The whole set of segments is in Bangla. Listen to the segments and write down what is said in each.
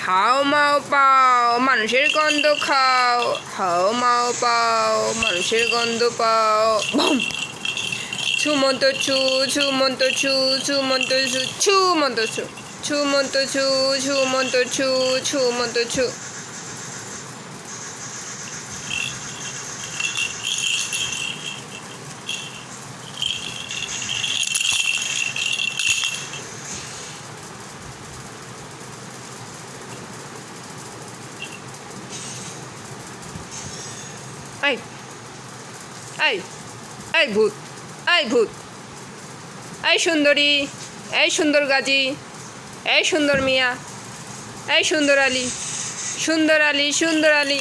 হাও মাও পাও মানুষের গন্ধ খাও হাও মাও পাও মানুষের গন্ধ পাও ভম ছুমন্ত ছু ছুমন্ত ছু ছুমন্ত ছু ছুমন্ত ছু ছুমন্ত ছু ছুমন্ত ছু ছুমন্ত ছু এই এই ভূত এই ভূত এই সুন্দরী এই সুন্দর গাজী এই সুন্দর মিয়া এই সুন্দর আলী সুন্দর আলী সুন্দর আলী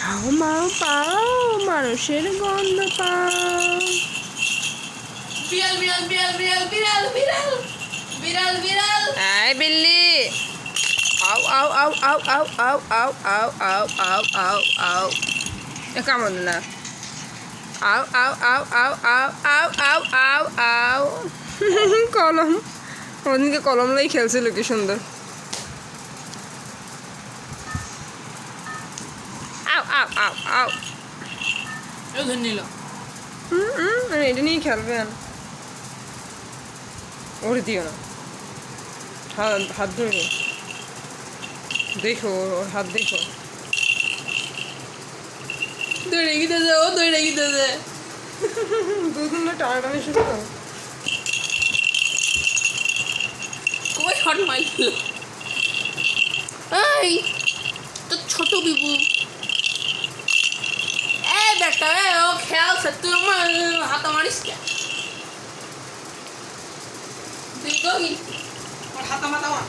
হাও মাও পাও মানুষের গন্ধ পাও বিড়াল বিড়াল বিড়াল বিড়াল বিড়াল বিড়াল বিড়াল বিড়াল এই বিল্লি আও আও আও আও আও আও আও আও আও আও আও আও এ কামড় না আও আও আও আও আও আও আও আও আও কলম। ওদিনকে কলম লাই খেলছিল কি সুন্দর। আও আও আও আও ধরে আমি এটা নিয়ে খেলবেন ওরে দিও না। হাত হাত ধরবে দেখো ওর হাত দেখো। দৌড়ে গিয়েছে ও দৌড়ে গিয়েছে দুদিন টানাটানি শুরু করো। কই শট মারছিল এই তো ছোট বিবু। এ বেটা এ ও খেলছে তুই আমার হাতা মারিস কে তুই আমার হাতা মাতা মার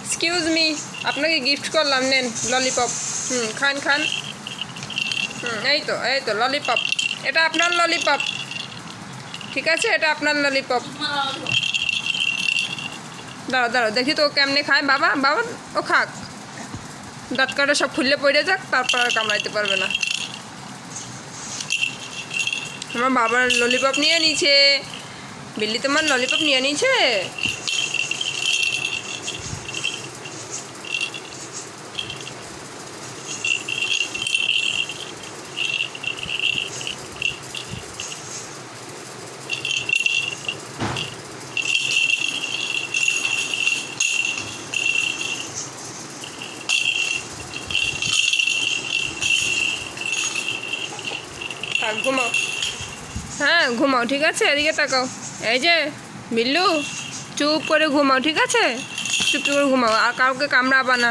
এক্সকিউজ মি আপনাকে গিফট করলাম, নেন ললিপপ হুম, খান খান। হুম, এই তো এই তো ললিপপ এটা আপনার ললিপপ ঠিক আছে? এটা আপনার ললিপপ দাঁড়াও দাঁড়াও, দেখি তো কেমনে খায়। বাবা বাবা, ও খাক। দাঁত কাটা সব খুললে পড়ে যাক, তারপর আর কামড়াইতে পারবে না। আমার বাবার ললিপপ নিয়ে নিছে বিল্লি তোমার ললিপপ নিয়ে নিছে ঘুমাও। হ্যাঁ ঘুমাও, ঠিক আছে? এদিকে তাকাও। এই যে, বিল্লু, চুপ করে ঘুমাও, ঠিক আছে? চুপ করে ঘুমাও, আর কাউকে কামড়াবা না।